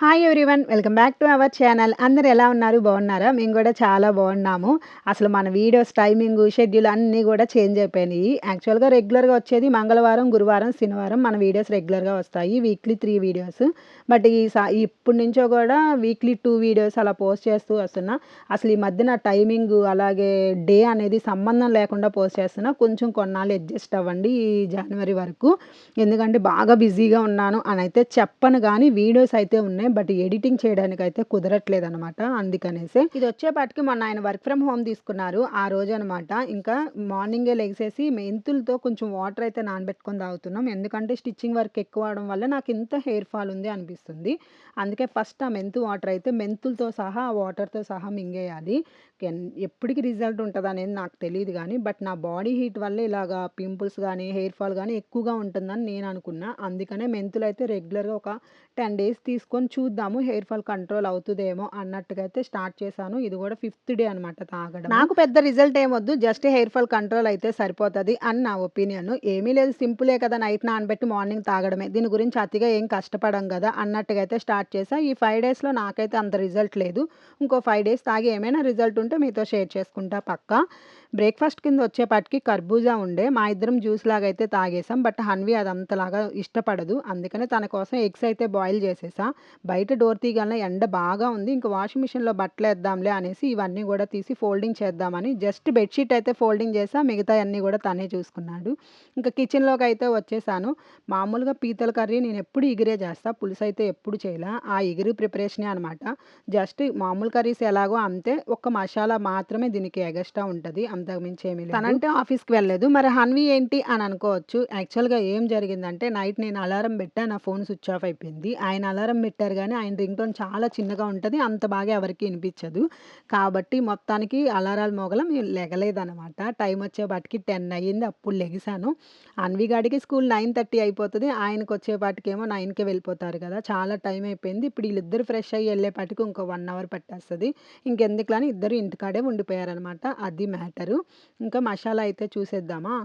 Hi everyone welcome back to our channel అందరు ఎలా ఉన్నారు? బాగున్నారా? మేము కూడా చాలా బాగున్నాము. అసలు మన వీడియోస్ టైమింగ్ షెడ్యూల్ అన్నీ కూడా చేంజ్ అయిపోయినాయి. యాక్చువల్గా రెగ్యులర్గా వచ్చేది మంగళవారం గురువారం శనివారం మన వీడియోస్ రెగ్యులర్గా వస్తాయి. వీక్లీ త్రీ వీడియోస్ బట్ ఈ సా ఇప్పటి నుంచో కూడా వీక్లీ టూ వీడియోస్ అలా పోస్ట్ చేస్తూ వస్తున్నా. అసలు ఈ మధ్యన టైమింగ్ అలాగే డే అనేది సంబంధం లేకుండా పోస్ట్ చేస్తున్నా. కొంచెం కొన్నాళ్ళు అడ్జస్ట్ అవ్వండి ఈ జనవరి వరకు. ఎందుకంటే బాగా బిజీగా ఉన్నాను అని అయితే చెప్పను కానీ వీడియోస్ అయితే ఉన్నాయి. బట్ ఎడిటింగ్ చేయడానికి అయితే కుదరట్లేదు అనమాట అందుకనేసి ఇది వచ్చేపాటికి మొన్న ఆయన వర్క్ ఫ్రమ్ హోమ్ తీసుకున్నారు. ఆ రోజు అనమాట ఇంకా మార్నింగే లెగిసేసి మెంతులతో కొంచెం వాటర్ అయితే నానబెట్టుకొని తాగుతున్నాం. ఎందుకంటే స్టిచ్చింగ్ వర్క్ ఎక్కువ అవడం వల్ల నాకు ఇంత హెయిర్ ఫాల్ ఉంది అనిపిస్తుంది. అందుకే ఫస్ట్ ఆ మెంతు వాటర్ అయితే మెంతులతో సహా ఆ వాటర్తో సహా మింగేయాలి. ఎప్పటికి రిజల్ట్ ఉంటుంది అనేది నాకు తెలియదు కానీ బట్ నా బాడీ హీట్ వల్ల ఇలాగా పింపుల్స్ కానీ హెయిర్ ఫాల్ కానీ ఎక్కువగా ఉంటుందని నేను అనుకున్నా. అందుకనే మెంతులు అయితే రెగ్యులర్గా ఒక టెన్ డేస్ తీసుకొని చూద్దాము హెయిర్ ఫాల్ కంట్రోల్ అవుతుందేమో అన్నట్టుగా అయితే స్టార్ట్ చేశాను. ఇది కూడా ఫిఫ్త్ డే అనమాట తాగడం నాకు పెద్ద రిజల్ట్ ఏమొద్దు జస్ట్ హెయిర్ ఫాల్ కంట్రోల్ అయితే సరిపోతుంది అని నా ఒపీనియన్ ఏమీ లేదు సింపులే కదా నైట్ నానబెట్టి మార్నింగ్ తాగడమే. దీని గురించి అతిగా ఏం కష్టపడం కదా అన్నట్టుగా అయితే స్టార్ట్ చేశాను ఈ ఫైవ్ డేస్లో నాకైతే అంత రిజల్ట్ లేదు. ఇంకో ఫైవ్ డేస్ తాగి ఏమైనా రిజల్ట్ ఉంటే మీతో షేర్ చేసుకుంటా పక్కా. బ్రేక్ఫాస్ట్ కింద వచ్చేపాటికి కర్బూజా ఉండే. మా ఇద్దరం జ్యూస్ లాగా అయితే తాగేసాం బట్ హన్వి అది అంతలాగా ఇష్టపడదు. అందుకనే తన కోసం ఎగ్స్ అయితే బాయిల్ చేసేసా. బయట డోర్ తీయగలన ఎండ బాగా ఉంది. ఇంకా వాషింగ్ మిషన్లో బట్టలు వేద్దాంలే అనేసి ఇవన్నీ కూడా తీసి ఫోల్డింగ్ చేద్దామని జస్ట్ బెడ్షీట్ అయితే ఫోల్డింగ్ చేసా. మిగతా అన్నీ కూడా తనే చూసుకున్నాడు. ఇంకా కిచెన్లోకి అయితే వచ్చేసాను. మామూలుగా పీతల కర్రీ నేను ఎప్పుడు ఇగిరే చేస్తా. పులుసు అయితే ఎప్పుడు చేయలే. ఆ ఇగురు ప్రిపరేషనే అనమాట. జస్ట్ మామూలు కర్రీస్ ఎలాగో అంతే. ఒక మసాలా మాత్రమే దీనికి ఎగస్ట్రా ఉంటుంది. అంతకుమించి ఏమీ లేదు. తనంటే ఆఫీస్కి వెళ్ళలేదు. మరి హన్వి ఏంటి అని అనుకోవచ్చు. యాక్చువల్గా ఏం జరిగిందంటే నైట్ నేను అలారం పెట్టా నా ఫోన్ స్విచ్ ఆఫ్ అయిపోయింది. ఆయన అలారం పెట్టారు కానీ ఆయన రింగ్ టోన్ చాలా చిన్నగా ఉంటుంది. అంత బాగా ఎవరికి వినిపించదు. కాబట్టి మొత్తానికి అలారాలు మొగలం లెగలేదనమాట టైం వచ్చేపాటికి టెన్ అయ్యింది. అప్పుడు లెగిసాను అన్వి గాడికి స్కూల్ నైన్ థర్టీ అయిపోతుంది. ఆయనకు వచ్చేపాటికేమో నైన్కే వెళ్ళిపోతారు కదా. చాలా టైం అయిపోయింది. ఇప్పుడు వీళ్ళిద్దరు ఫ్రెష్ అయ్యి వెళ్ళేపాటికి ఇంకో వన్ అవర్ పట్టేస్తుంది. ఇంకెందుకులని ఇద్దరు ఇంటికాడే ఉండిపోయారనమాట. అది మ్యాటరు. ఇంకా మసాలా అయితే చూసేద్దామా?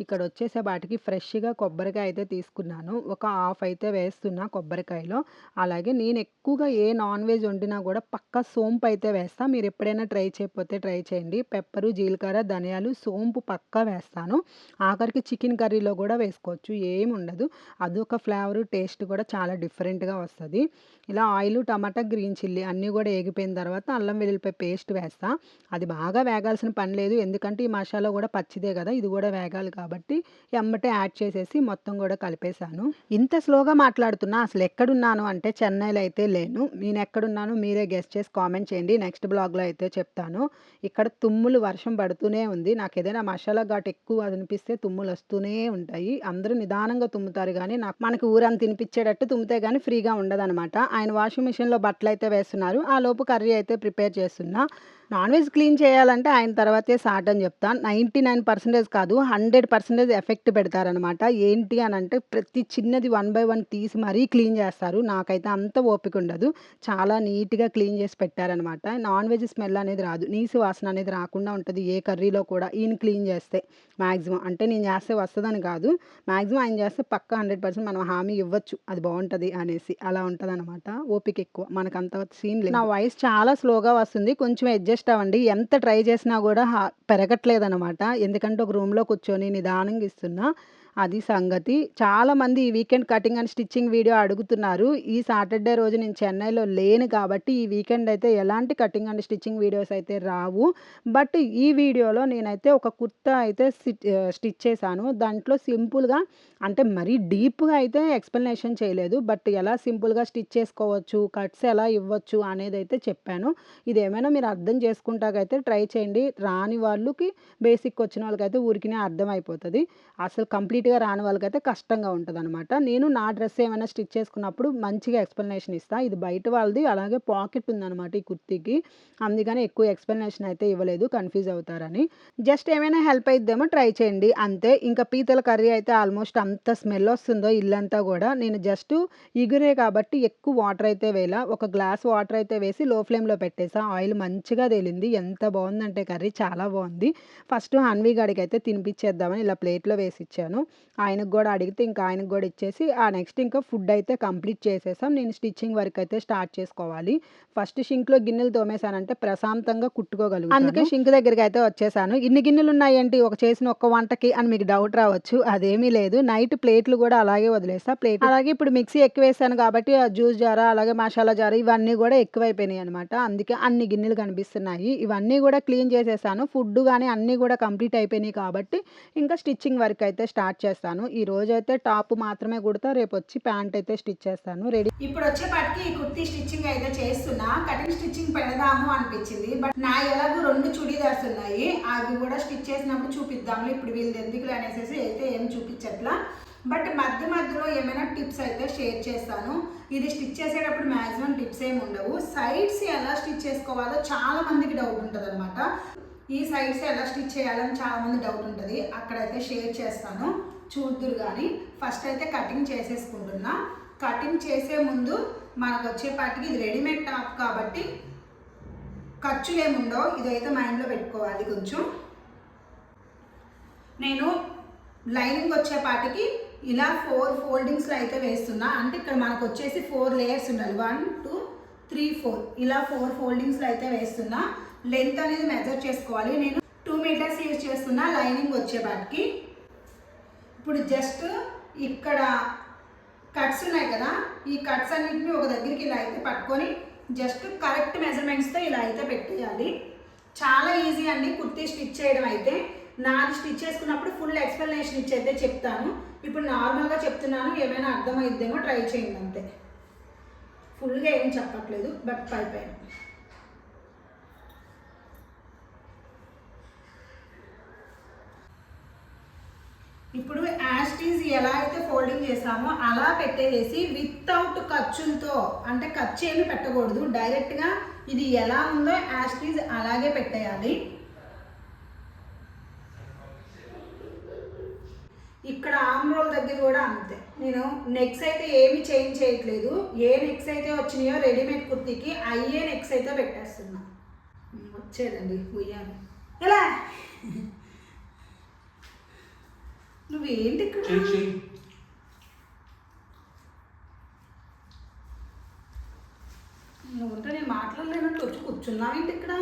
ఇక్కడ వచ్చేసే వాటికి ఫ్రెష్గా కొబ్బరికాయ అయితే తీసుకున్నాను. ఒక హాఫ్ అయితే వేస్తున్నా కొబ్బరికాయలో. అలాగే నేను ఎక్కువగా ఏ నాన్ వెజ్ వండినా కూడా పక్కా సోంపు అయితే వేస్తా. మీరు ఎప్పుడైనా ట్రై చేయకపోతే ట్రై చేయండి. పెప్పరు జీలకర్ర ధనియాలు సోంపు పక్కా వేస్తాను. ఆఖరికి చికెన్ కర్రీలో కూడా వేసుకోవచ్చు. ఏమి ఉండదు అదొక ఫ్లేవర్ టేస్ట్ కూడా చాలా డిఫరెంట్గా వస్తుంది. ఇలా ఆయిల్ టమాటా గ్రీన్ చిల్లీ అన్నీ కూడా ఏగిపోయిన తర్వాత అల్లం వెల్లుల్లిపాయ పేస్ట్ వేస్తా. అది బాగా వేగాల్సిన పని లేదు. ఎందుకంటే ఈ మసాలా కూడా పచ్చిదే కదా ఇది కూడా వేగాలి కాబట్టి ఎమ్మటే యాడ్ చేసేసి మొత్తం కూడా కలిపేశాను. ఇంత స్లోగా మాట్లాడుతున్నా అసలు ఎక్కడున్నాను అంటే చెన్నైలో అయితే లేను. నేను ఎక్కడున్నాను మీరే గెస్ట్ చేసి కామెంట్ చేయండి. నెక్స్ట్ బ్లాగ్లో అయితే చెప్తాను. ఇక్కడ తుమ్ములు వర్షం పడుతూనే ఉంది. నాకు ఏదైనా మసాలా ఘాట్ ఎక్కువ అనిపిస్తే తుమ్ములు వస్తూనే ఉంటాయి. అందరూ నిదానంగా తుమ్ముతారు కానీ నాకు మనకి ఊరని తినిపించేటట్టు తుమ్మితే కానీ ఫ్రీగా ఉండదనమాట ఆయన వాషింగ్ మిషన్లో బట్టలు అయితే వేస్తున్నారు. ఆ లోపు కర్రీ అయితే ప్రిపేర్ చేస్తున్నా. నాన్ వెజ్ క్లీన్ చేయాలంటే ఆయన తర్వాతే స్టార్ట్ అని చెప్తాను నైంటీ నైన్ పర్సెంటేజ్ కాదు హండ్రెడ్ పర్సెంటేజ్ ఎఫెక్ట్ పెడతారనమాట ఏంటి అని అంటే ప్రతి చిన్నది వన్ బై వన్ తీసి మరీ క్లీన్ చేస్తారు. నాకైతే అంత ఓపిక ఉండదు. చాలా నీట్గా క్లీన్ చేసి పెట్టారనమాట నాన్ వెజ్ స్మెల్ అనేది రాదు. నీసు వాసన అనేది రాకుండా ఉంటుంది. ఏ కర్రీలో కూడా ఈయన క్లీన్ చేస్తే మ్యాక్సిమం అంటే నేను చేస్తే వస్తుందని కాదు. మ్యాక్సిమం ఆయన చేస్తే పక్క హండ్రెడ్ పర్సెంట్ మనం హామీ ఇవ్వచ్చు. అది బాగుంటుంది అనేసి. అలా ఉంటుంది అనమాట ఓపిక ఎక్కువ. మనకు అంత సీన్ లేదు. నా వాయిస్ చాలా స్లోగా వస్తుంది. కొంచెం అడ్జస్ట్ అవ్వండి ఎంత ట్రై చేసినా కూడా పెరగట్లేదు అనమాట ఎందుకంటే ఒక రూమ్లో కూర్చొని నిదానంగా ఇస్తున్నా. అది సంగతి. చాలామంది ఈ weekend cutting and stitching video అడుగుతున్నారు. ఈ సాటర్డే రోజు నేను చెన్నైలో లేను కాబట్టి ఈ వీకెండ్ అయితే ఎలాంటి కటింగ్ అండ్ స్టిచ్చింగ్ వీడియోస్ అయితే రావు. బట్ ఈ వీడియోలో నేనైతే ఒక కుర్తా అయితే స్టిచ్ స్టిచ్ చేశాను. దాంట్లో సింపుల్గా అంటే మరీ డీప్గా అయితే ఎక్స్ప్లెనేషన్ చేయలేదు. బట్ ఎలా సింపుల్గా స్టిచ్ చేసుకోవచ్చు కట్స్ ఎలా ఇవ్వచ్చు అనేది అయితే చెప్పాను. ఇది ఏమైనా మీరు అర్థం చేసుకుంటాకైతే ట్రై చేయండి. రాని వాళ్ళకి బేసిక్ వచ్చిన వాళ్ళకైతే ఊరికినే అర్థమైపోతుంది అసలు కంప్లీట్ నీట్గా రాని వాళ్ళకైతే కష్టంగా ఉంటుంది అనమాట నేను నా డ్రెస్ ఏమైనా స్టిచ్ చేసుకున్నప్పుడు మంచిగా ఎక్స్ప్లెనేషన్ ఇస్తాను ఇది బయట వాళ్ళది అలాగే పాకెట్ ఉందన్నమాట ఈ కుర్తీకి. అందుకని ఎక్కువ ఎక్స్ప్లెనేషన్ అయితే ఇవ్వలేదు కన్ఫ్యూజ్ అవుతారని. జస్ట్ ఏమైనా హెల్ప్ అయిద్దేమో ట్రై చేయండి అంతే. ఇంకా పీతల కర్రీ అయితే ఆల్మోస్ట్ అంత స్మెల్ వస్తుందో ఇల్లంతా కూడా. నేను జస్ట్ ఇగురే కాబట్టి ఎక్కువ వాటర్ అయితే వేలా ఒక గ్లాస్ వాటర్ అయితే వేసి లో ఫ్లేమ్లో పెట్టేసా. ఆయిల్ మంచిగా తేలింది. ఎంత బాగుందంటే కర్రీ చాలా బాగుంది. ఫస్ట్ హన్వీ గడికి అయితే తినిపించేద్దామని ఇలా ప్లేట్లో వేసి ఇచ్చాను ఆయనకు కూడా అడిగితే ఇంకా ఆయనకు కూడా ఇచ్చేసి ఆ నెక్స్ట్ ఇంకా ఫుడ్ అయితే కంప్లీట్ చేసేసాం. నేను స్టిచ్చింగ్ వర్క్ అయితే స్టార్ట్ చేసుకోవాలి. ఫస్ట్ షింక్లో గిన్నెలు తోమేశానంటే ప్రశాంతంగా కుట్టుకోగలుగుతాను. అందుకే షింక్ దగ్గరికి అయితే వచ్చేసాను. ఇన్ని గిన్నెలు ఉన్నాయేంటి ఒక చేసిన ఒక్క వంటకి అని మీకు డౌట్ రావచ్చు. అదేమీ లేదు. నైట్ ప్లేట్లు కూడా అలాగే వదిలేస్తా. ప్లేట్ అలాగే ఇప్పుడు మిక్సీ ఎక్కువ వేసాను కాబట్టి ఆ జ్యూస్ జారా అలాగే మసాలా జారా ఇవన్నీ కూడా ఎక్కువైపోయినాయి అనమాట అందుకే అన్ని గిన్నెలు కనిపిస్తున్నాయి. ఇవన్నీ కూడా క్లీన్ చేసేసాను. ఫుడ్ కానీ అన్నీ కూడా కంప్లీట్ అయిపోయినాయి కాబట్టి ఇంకా స్టిచ్చింగ్ వర్క్ అయితే స్టార్ట్ చేస్తాను ఈ రోజు అయితే టాప్ మాత్రమే కుడతా రేపు వచ్చి ప్యాంట్ అయితే స్టిచ్ చేస్తాను. రెడీ ఇప్పుడు వచ్చేపాటికి ఈ కుర్తీ స్టిచ్చింగ్ అయితే చేస్తున్నా. కటింగ్ స్టిచ్చింగ్ పెడదాము అనిపించింది. బట్ నా ఎలాగో రెండు చుడీదార్స్ ఉన్నాయి. అవి కూడా స్టిచ్ చేసినప్పుడు చూపిద్దాము ఇప్పుడు వీళ్ళు ఎందుకులు అనేసి అయితే ఏం చూపించట్లా. బట్ మధ్య మధ్యలో ఏమైనా టిప్స్ అయితే షేర్ చేస్తాను. ఇది స్టిచ్ చేసేటప్పుడు మ్యాక్సిమం టిప్స్ ఏమి ఉండవు. సైడ్స్ ఎలా స్టిచ్ చేసుకోవాలో చాలా మందికి డౌట్ ఉంటుంది అనమాట ఈ సైడ్స్ ఎలా స్టిచ్ చేయాలని చాలా మంది డౌట్ ఉంటుంది. అక్కడైతే షేర్ చేస్తాను. చూద్దురు కానీ ఫస్ట్ అయితే కటింగ్ చేసేసుకుంటున్నా. కటింగ్ చేసే ముందు మనకు వచ్చేపాటికి ఇది రెడీమేడ్ టాప్ కాబట్టి ఖర్చులు ఏముండవు ఇదైతే మైండ్లో పెట్టుకోవాలి కొంచెం. నేను లైనింగ్ వచ్చేపాటికి ఇలా ఫోర్ ఫోల్డింగ్స్లో అయితే వేస్తున్నా. అంటే ఇక్కడ మనకు వచ్చేసి ఫోర్ లేయర్స్ ఉండాలి. వన్ టూ త్రీ ఫోర్ ఇలా ఫోర్ ఫోల్డింగ్స్లో అయితే వేస్తున్నా. లెంత్ అనేది మెజర్ చేసుకోవాలి. నేను టూ మీటర్స్ యూజ్ చేస్తున్నా లైనింగ్ వచ్చేపాటికి ఇప్పుడు జస్ట్ ఇక్కడ కట్స్ ఉన్నాయి కదా ఈ కట్స్ అన్నింటినీ ఒక దగ్గరికి ఇలా అయితే పట్టుకొని జస్ట్ కరెక్ట్ మెజర్మెంట్స్తో ఇలా అయితే పెట్టేయాలి. చాలా ఈజీ అండి కుర్తీ స్టిచ్ చేయడం అయితే. నాది స్టిచ్ చేసుకున్నప్పుడు ఫుల్ ఎక్స్ప్లెనేషన్ ఇచ్చి అయితే చెప్తాను. ఇప్పుడు నార్మల్గా చెప్తున్నాను ఏమైనా అర్థమైద్దేమో ట్రై చేయండి అంతే. ఫుల్గా ఏం చెప్పట్లేదు బట్ పై పైన ఇప్పుడు యాస్టీజ్ ఎలా అయితే ఫోల్డింగ్ చేసామో అలా పెట్టేసి వితౌట్ ఖర్చులతో అంటే ఖర్చు ఏమి పెట్టకూడదు. డైరెక్ట్గా ఇది ఎలా ఉందో యాస్టీజ్ అలాగే పెట్టేయాలి. ఇక్కడ ఆమ్ రోల్ దగ్గర కూడా అంతే. నేను నెక్స్ అయితే ఏమి చేంజ్ చేయట్లేదు. ఏ నెక్స్ అయితే వచ్చినాయో రెడీమేడ్ కుర్తీకి అయ్యే నెక్స్ అయితే పెట్టేస్తున్నా. వచ్చేదండి ఉయ్యాలి. ఎలా? నువ్వేంటి ఇక్కడ నువ్వుంటే నేను మాట్లాడలేనట్టు వచ్చి కూర్చున్నావేంటి ఇక్కడ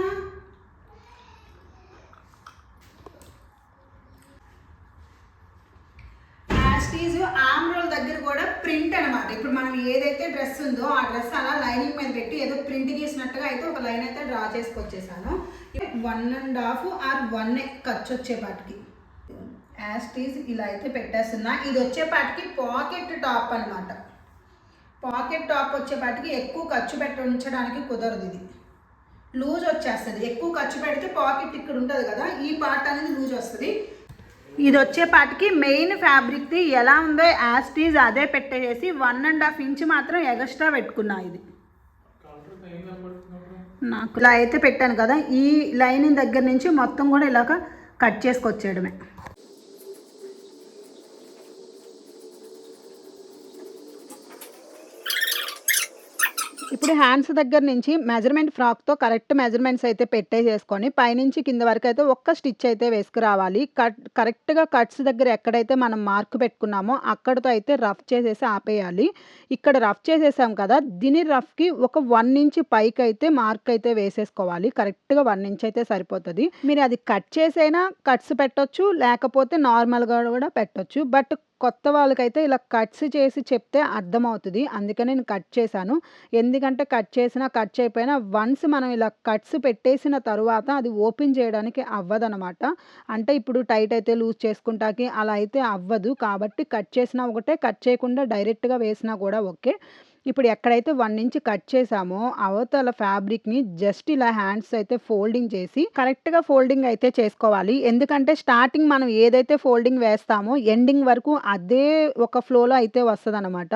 యాస్టీజ్ ఆమ్ రోల్ దగ్గర కూడా ప్రింట్ అనమాట ఇప్పుడు మనం ఏదైతే డ్రెస్ ఉందో ఆ డ్రెస్ అలా లైనింగ్ మీద పెట్టి ఏదో ప్రింట్ గీసినట్టుగా అయితే ఒక లైన్ అయితే draw చేసుకొచ్చేసాను. One and half or one ఖర్చు వచ్చేపాటికి యాస్టీజ్ ఇలా అయితే పెట్టేస్తున్నా. ఇది వచ్చేపాటికి పాకెట్ టాప్ అన్నమాట. పాకెట్ టాప్ వచ్చేపాటికి ఎక్కువ ఖర్చు పెట్టి ఉంచడానికి కుదరదు ఇది. లూజ్ వచ్చేస్తుంది. ఎక్కువ ఖర్చు పెడితే పాకెట్ ఇక్కడ ఉంటుంది కదా ఈ పార్ట్ అనేది లూజ్ వస్తుంది. ఇది వచ్చేపాటికి మెయిన్ ఫ్యాబ్రిక్ది ఎలా ఉందో యాస్టీజ్ అదే పెట్టేసి వన్ అండ్ హాఫ్ ఇంచ్ మాత్రం ఎగస్ట్రా పెట్టుకున్నా ఇది. నాకు ఇలా అయితే పెట్టాను కదా ఈ లైనింగ్ దగ్గర నుంచి మొత్తం కూడా ఇలాగ కట్ చేసుకొచ్చేయడమే. ఇప్పుడు హ్యాండ్స్ దగ్గర నుంచి మెజర్మెంట్ ఫ్రాక్తో కరెక్ట్ మెజర్మెంట్స్ అయితే పెట్టేసేసుకొని పైనుంచి కింద వరకు అయితే ఒక్క స్టిచ్ అయితే వేసుకురావాలి. కట్ కరెక్ట్గా కట్స్ దగ్గర ఎక్కడైతే మనం మార్క్ పెట్టుకున్నామో అక్కడితో అయితే రఫ్ చేసేసి ఆపేయాలి. ఇక్కడ రఫ్ చేసేసాం కదా దీని రఫ్కి ఒక వన్ ఇంచ్ పైకి అయితే మార్క్ అయితే వేసేసుకోవాలి. కరెక్ట్గా వన్ ఇంచ్ అయితే సరిపోతుంది. మీరు అది కట్ చేసైనా కట్స్ పెట్టొచ్చు లేకపోతే నార్మల్గా కూడా పెట్టొచ్చు. బట్ కొత్త వాళ్ళకైతే ఇలా కట్స్ చేసి చెప్తే అర్థమవుతుంది. అందుకని నేను కట్ చేశాను. ఎందుకంటే కట్ చేసినా కట్ చేయకపోయినా వన్స్ మనం ఇలా కట్స్ పెట్టేసిన తర్వాత అది ఓపెన్ చేయడానికి అవ్వదనమాట. అంటే ఇప్పుడు టైట్ అయితే లూజ్ చేసుకుంటాకి అలా అయితే అవ్వదు. కాబట్టి కట్ చేసినా ఒకటే కట్ చేయకుండా డైరెక్ట్గా వేసినా కూడా ఓకే. ఇప్పుడు ఎక్కడైతే వన్ ఇంచ్ కట్ చేసామో అవతల ఫ్యాబ్రిక్ని జస్ట్ ఇలా హ్యాండ్స్ అయితే ఫోల్డింగ్ చేసి కరెక్ట్గా ఫోల్డింగ్ అయితే చేసుకోవాలి. ఎందుకంటే స్టార్టింగ్ మనం ఏదైతే ఫోల్డింగ్ వేస్తామో ఎండింగ్ వరకు అదే ఒక ఫ్లోలో అయితే వస్తుంది అనమాట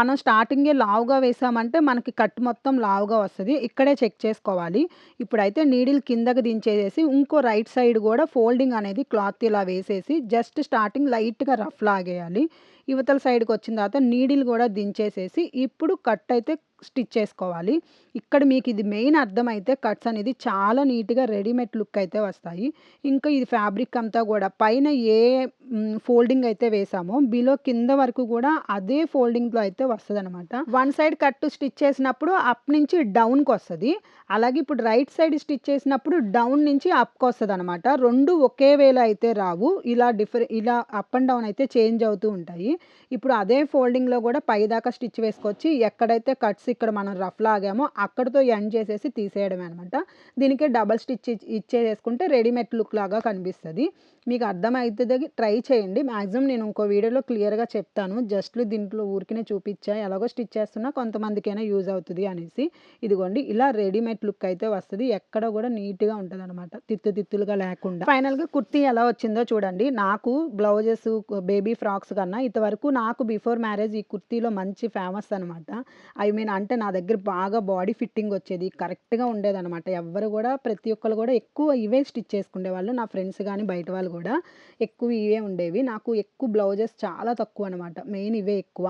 మనం స్టార్టింగే లావుగా వేసామంటే మనకి కట్ మొత్తం లావుగా వస్తుంది. ఇక్కడే చెక్ చేసుకోవాలి. ఇప్పుడైతే నీడిల్ కిందకి దించేసేసి ఇంకో రైట్ సైడ్ కూడా ఫోల్డింగ్ అనేది క్లాత్ ఇలా వేసేసి జస్ట్ స్టార్టింగ్ లైట్గా రఫ్ లాగేయాలి. యువతల సైడ్కి వచ్చిన తర్వాత నీడిల్ కూడా దించేసేసి ఇప్పుడు కట్ అయితే స్టిచ్ చేసుకోవాలి. ఇక్కడ మీకు ఇది మెయిన్ అర్థమైతే కట్స్ అనేది చాలా నీట్గా రెడీమేడ్ లుక్ అయితే వస్తాయి. ఇంకా ఇది ఫ్యాబ్రిక్ అంతా కూడా పైన ఏ ఫోల్డింగ్ అయితే వేసామో బిలో కింద వరకు కూడా అదే ఫోల్డింగ్లో అయితే వస్తుంది అనమాట వన్ సైడ్ కట్ స్టిచ్ చేసినప్పుడు అప్ నుంచి డౌన్కి వస్తుంది. అలాగే ఇప్పుడు రైట్ సైడ్ స్టిచ్ చేసినప్పుడు డౌన్ నుంచి అప్కి వస్తుంది అనమాట రెండు ఒకే వేళ అయితే రావు. ఇలా డిఫరెంట్ ఇలా అప్ అండ్ డౌన్ అయితే చేంజ్ అవుతూ ఉంటాయి. ఇప్పుడు అదే ఫోల్డింగ్లో కూడా పైదాకా స్టిచ్ వేసుకొచ్చి ఎక్కడైతే కట్స్ ఇక్కడ మనం రఫ్ లాగామో అక్కడతో ఎండ్ చేసేసి తీసేయడమే అనమాట దీనికి డబల్ స్టిచ్ ఇచ్చేసుకుంటే రెడీమేడ్ లుక్ లాగా కనిపిస్తుంది. మీకు అర్థమవుతుంది ట్రై చేయండి. మ్యాక్సిమం నేను ఇంకో వీడియోలో క్లియర్గా చెప్తాను. జస్ట్ దీంట్లో ఊరికినే చూపించా ఎలాగో స్టిచ్ చేస్తున్నా కొంతమందికైనా యూజ్ అవుతుంది అనేసి. ఇదిగోండి ఇలా రెడీమేడ్ లుక్ అయితే వస్తుంది. ఎక్కడ కూడా నీట్గా ఉంటుంది అనమాట తిత్తు తిత్తులుగా లేకుండా. ఫైనల్గా కుర్తీ ఎలా వచ్చిందో చూడండి. నాకు బ్లౌజెస్ బేబీ ఫ్రాక్స్ కన్నా ఇంతవరకు నాకు బిఫోర్ మ్యారేజ్ ఈ కుర్తీలో మంచి ఫేమస్ అనమాట ఐ మీన్ అంటే నా దగ్గర బాగా బాడీ ఫిట్టింగ్ వచ్చేది కరెక్ట్గా ఉండేది అనమాట ఎవరు కూడా ప్రతి ఒక్కరు కూడా ఎక్కువ ఇవే స్టిచ్ చేసుకునే వాళ్ళు నా ఫ్రెండ్స్ కానీ బయట వాళ్ళు కూడా ఎక్కువ ఇవే ఉండేవి. నాకు ఎక్కువ బ్లౌజెస్ చాలా తక్కువ అనమాట మెయిన్ ఇవే ఎక్కువ.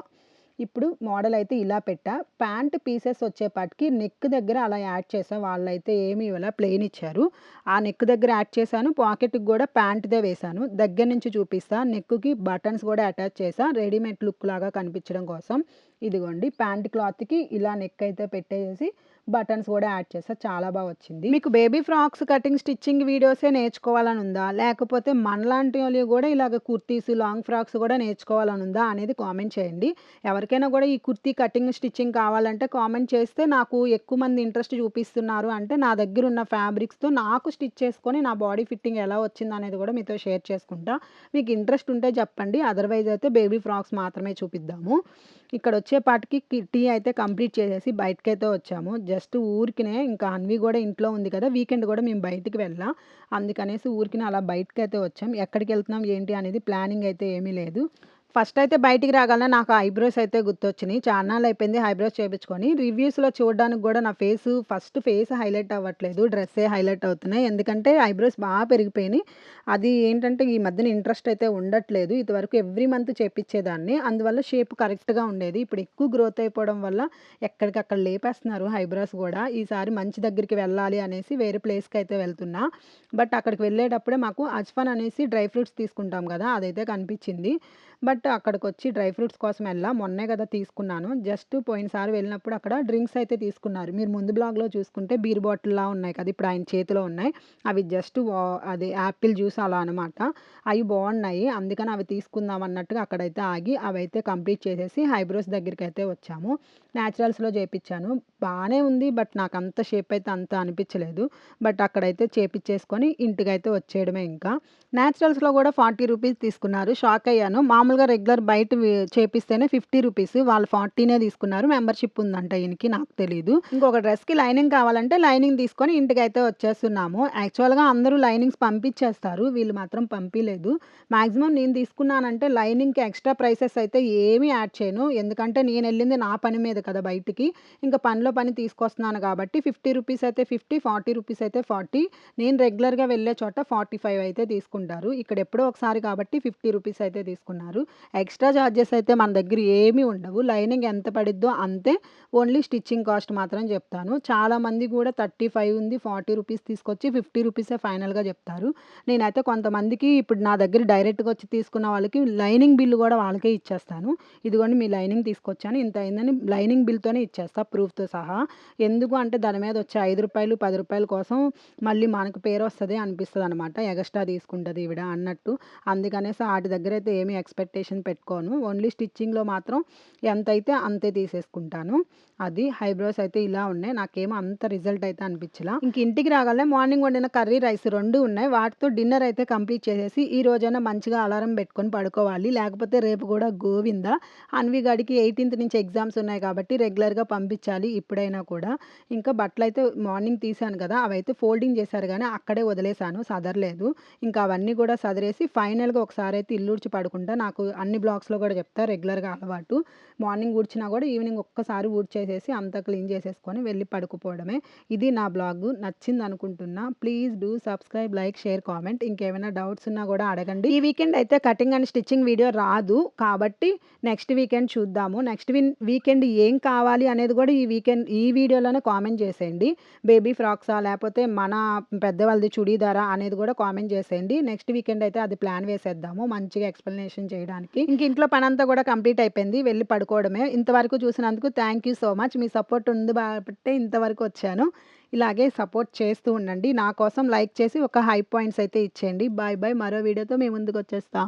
ఇప్పుడు మోడల్ అయితే ఇలా పెట్టా. ప్యాంట్ పీసెస్ వచ్చేపాటికి నెక్ దగ్గర అలా యాడ్ చేసా. వాళ్ళైతే ఏమి ఇవ్వాల? ప్లెయిన్ ఇచ్చారు. ఆ నెక్ దగ్గర యాడ్ చేశాను. పాకెట్కి కూడా ప్యాంట్దే వేశాను. దగ్గర నుంచి చూపిస్తా. నెక్కి బటన్స్ కూడా అటాచ్ చేసా. రెడీమేడ్ లుక్ లాగా కనిపించడం కోసం. ఇదిగోండి. ప్యాంట్ క్లాత్కి ఇలా నెక్ అయితే పెట్టేసి బటన్స్ కూడా యాడ్ చేసా చాలా బాగా వచ్చింది. మీకు బేబీ ఫ్రాక్స్ కటింగ్ స్టిచ్చింగ్ వీడియోసే నేర్చుకోవాలని ఉందా లేకపోతే మనలాంటి వాళ్ళు కూడా ఇలాగ కుర్తీస్ లాంగ్ ఫ్రాక్స్ కూడా నేర్చుకోవాలని ఉందా అనేది కామెంట్ చేయండి. ఎవరికైనా కూడా ఈ కుర్తీ కటింగ్ స్టిచ్చింగ్ కావాలంటే కామెంట్ చేస్తే నాకు ఎక్కువ మంది ఇంట్రెస్ట్ చూపిస్తున్నారు అంటే నా దగ్గర ఉన్న ఫ్యాబ్రిక్స్తో నాకు స్టిచ్ చేసుకొని నా బాడీ ఫిట్టింగ్ ఎలా వచ్చింది అనేది కూడా మీతో షేర్ చేసుకుంటా. మీకు ఇంట్రెస్ట్ ఉంటే చెప్పండి అదర్వైజ్ అయితే బేబీ ఫ్రాక్స్ మాత్రమే చూపిద్దాము. ఇక్కడ వచ్చేపాటికి టీ అయితే కంప్లీట్ చేసేసి బయటకి అయితే వచ్చాము జస్ట్ ఊరికినే ఇంకా అన్వి కూడా ఇంట్లో ఉంది కదా వీకెండ్ కూడా మేము బయటికి వెళ్ళాం. అందుకనేసి ఊరికినే అలా బయటకి అయితే వచ్చాం. ఎక్కడికి వెళ్తున్నాం ఏంటి అనేది ప్లానింగ్ అయితే ఏమీ లేదు. ఫస్ట్ అయితే బయటికి రాగానే నాకు ఐబ్రోస్ అయితే గుర్తొచ్చినాయి. చాన్నాళ్ళు అయిపోయింది ఐబ్రోస్ చేయించుకొని రివ్యూస్లో చూడడానికి కూడా నా ఫేస్ ఫస్ట్ ఫేస్ హైలైట్ అవ్వట్లేదు. డ్రెస్సే హైలైట్ అవుతున్నాయి. ఎందుకంటే ఐబ్రోస్ బాగా పెరిగిపోయినాయి. అది ఏంటంటే ఈ మధ్యన ఇంట్రెస్ట్ అయితే ఉండట్లేదు. ఇదివరకు ఎవ్రీ మంత్ చేపించేదాన్ని అందువల్ల షేప్ కరెక్ట్గా ఉండేది. ఇప్పుడు ఎక్కువ గ్రోత్ అయిపోవడం వల్ల ఎక్కడికక్కడ లేపేస్తున్నారు ఐబ్రోస్ కూడా. ఈసారి మంచి దగ్గరికి వెళ్ళాలి అనేసి వేరే ప్లేస్కి అయితే వెళ్తున్నా. బట్ అక్కడికి వెళ్ళేటప్పుడే మాకు అజ్ఫాన్ అనేసి డ్రై ఫ్రూట్స్ తీసుకుంటాం కదా అదైతే కనిపించింది బట్ అక్కడికి వచ్చి డ్రై ఫ్రూట్స్ కోసం వెళ్ళా మొన్నే కదా తీసుకున్నాను. జస్ట్ పోయినసారి వెళ్ళినప్పుడు అక్కడ డ్రింక్స్ అయితే తీసుకున్నారు. మీరు ముందు బ్లాగ్లో చూసుకుంటే బీర్ బాటిల్లా ఉన్నాయి కదా ఇప్పుడు ఆయన చేతిలో ఉన్నాయి. అవి జస్ట్ అది యాపిల్ జ్యూస్ అలా అనమాట అవి బాగున్నాయి. అందుకని అవి తీసుకుందాం అన్నట్టుగా అక్కడైతే ఆగి అవి అయితే కంప్లీట్ చేసేసి హైబ్రోస్ దగ్గరికి అయితే వచ్చాము. న్యాచురల్స్లో చేపించాను బాగానే ఉంది. బట్ నాకు అంత షేప్ అయితే అంత అనిపించలేదు బట్ అక్కడైతే చేపించేసుకొని ఇంటికి అయితే వచ్చేయడమే ఇంకా. న్యాచురల్స్లో కూడా ఫార్టీ రూపీస్ తీసుకున్నారు. షాక్ అయ్యాను. మామూలుగా రెగ్యులర్ బయట చేపిస్తేనే ఫిఫ్టీ రూపీస్. వాళ్ళు ఫార్టీనే తీసుకున్నారు. మెంబర్షిప్ ఉందంట ఈయనకి. నాకు తెలియదు ఇంకొక డ్రెస్కి లైనింగ్ కావాలంటే లైనింగ్ తీసుకొని ఇంటికి అయితే వచ్చేస్తున్నాము. యాక్చువల్గా అందరూ లైనింగ్స్ పంపించేస్తారు వీళ్ళు మాత్రం పంపించలేదు మాక్సిమం నేను తీసుకున్నానంటే లైనింగ్కి ఎక్స్ట్రా ప్రైసెస్ అయితే ఏమీ యాడ్ చేయను. ఎందుకంటే నేను వెళ్ళింది నా పని మీద కదా బయటికి. ఇంకా పనిలో పని తీసుకొస్తున్నాను కాబట్టి ఫిఫ్టీ రూపీస్ అయితే ఫిఫ్టీ ఫార్టీ రూపీస్ అయితే ఫార్టీ. నేను రెగ్యులర్గా వెళ్ళే చోట ఫార్టీ ఫైవ్ అయితే తీసుకుంటారు. ఇక్కడ ఎప్పుడో ఒకసారి కాబట్టి ఫిఫ్టీ రూపీస్ అయితే తీసుకున్నారు. ఎక్స్ట్రా ఛార్జెస్ అయితే మన దగ్గర ఏమీ ఉండవు. లైనింగ్ ఎంత పడిద్దో అంతే. ఓన్లీ స్టిచ్చింగ్ కాస్ట్ మాత్రం చెప్తాను. చాలా మంది కూడా థర్టీ ఫైవ్ ఉంది ఫార్టీ రూపీస్ తీసుకొచ్చి ఫిఫ్టీ రూపీసే ఫైనల్గా చెప్తారు. నేనైతే కొంతమందికి ఇప్పుడు నా దగ్గర డైరెక్ట్గా వచ్చి తీసుకున్న వాళ్ళకి లైనింగ్ బిల్లు కూడా వాళ్ళకే ఇచ్చేస్తాను. ఇదిగోండి మీ లైనింగ్ తీసుకొచ్చాను. ఇంత అయిందని లైనింగ్ బిల్తోనే ఇచ్చేస్తా ప్రూఫ్తో సహా. ఎందుకు అంటే దాని మీద వచ్చే ఐదు రూపాయలు పది రూపాయల కోసం మళ్ళీ మనకు పేరు వస్తుంది అనిపిస్తుంది అనమాట ఎగస్ట్రా తీసుకుంటుంది ఈవిడ అన్నట్టు. అందుకనేసి వాటి దగ్గర అయితే ఏమీ ఎక్స్పెక్టేషన్ పెట్టుకోను. ఓన్లీ స్టిచ్చింగ్లో మాత్రం ఎంత అయితే అంతే తీసేసుకుంటాను. అది హైబ్రోస్ అయితే ఇలా ఉన్నాయి. నాకేమో అంత రిజల్ట్ అయితే అనిపించలా. ఇంక ఇంటికి రాగానే మార్నింగ్ వండిన కర్రీ రైస్ రెండు ఉన్నాయి. వాటితో డిన్నర్ అయితే కంప్లీట్ చేసేసి ఈ రోజైనా మంచిగా అలారం పెట్టుకొని పడుకోవాలి. లేకపోతే రేపు కూడా గోవింద? అన్వి గడికి ఎయిటీన్త్ నుంచి ఎగ్జామ్స్ ఉన్నాయి కాబట్టి కాబట్టి రెగ్యులర్గా పంపించాలి ఇప్పుడైనా కూడా. ఇంకా బట్టలు అయితే మార్నింగ్ తీసాను కదా అవైతే ఫోల్డింగ్ చేశారు కానీ అక్కడే వదిలేశాను సదరలేదు. ఇంకా అవన్నీ కూడా సదరేసి ఫైనల్గా ఒకసారి అయితే ఇల్లు ఊడ్చి పడుకుంటా. నాకు అన్ని బ్లాగ్స్లో కూడా చెప్తా రెగ్యులర్గా అలవాటు. మార్నింగ్ ఊడ్చినా కూడా ఈవినింగ్ ఒక్కసారి ఊడ్చేసేసి అంతా క్లీన్ చేసేసుకొని వెళ్ళి పడుకుపోవడమే. ఇది నా బ్లాగ్ నచ్చింది అనుకుంటున్నా. Please do subscribe like share comment. ఇంకేమైనా డౌట్స్ ఉన్నా కూడా అడగండి. ఈ వీకెండ్ అయితే కటింగ్ అండ్ స్టిచ్చింగ్ వీడియో రాదు. కాబట్టి నెక్స్ట్ వీకెండ్ చూద్దాము. నెక్స్ట్ వీకెండ్ ఏ ఏం కావాలి అనేది కూడా ఈ వీకెండ్ ఈ వీడియోలోనే కామెంట్ చేసేయండి. బేబీ ఫ్రాక్సా లేకపోతే మన పెద్దవాళ్ళది చుడీదారా అనేది కూడా కామెంట్ చేసేయండి. నెక్స్ట్ వీకెండ్ అయితే అది ప్లాన్ వేసేద్దాము మంచిగా ఎక్స్ప్లెనేషన్ చేయడానికి. ఇంక ఇంట్లో పనంతా కూడా కంప్లీట్ అయిపోయింది వెళ్ళి పడుకోవడమే. ఇంతవరకు చూసినందుకు థ్యాంక్ యూ సో మచ్ మీ సపోర్ట్ ఉంది కాబట్టి ఇంతవరకు వచ్చాను. ఇలాగే సపోర్ట్ చేస్తూ ఉండండి. నా కోసం లైక్ చేసి ఒక హై పాయింట్స్ అయితే ఇచ్చేయండి. బాయ్ బాయ్ మరో వీడియోతో మేము ముందుకు వచ్చేస్తా.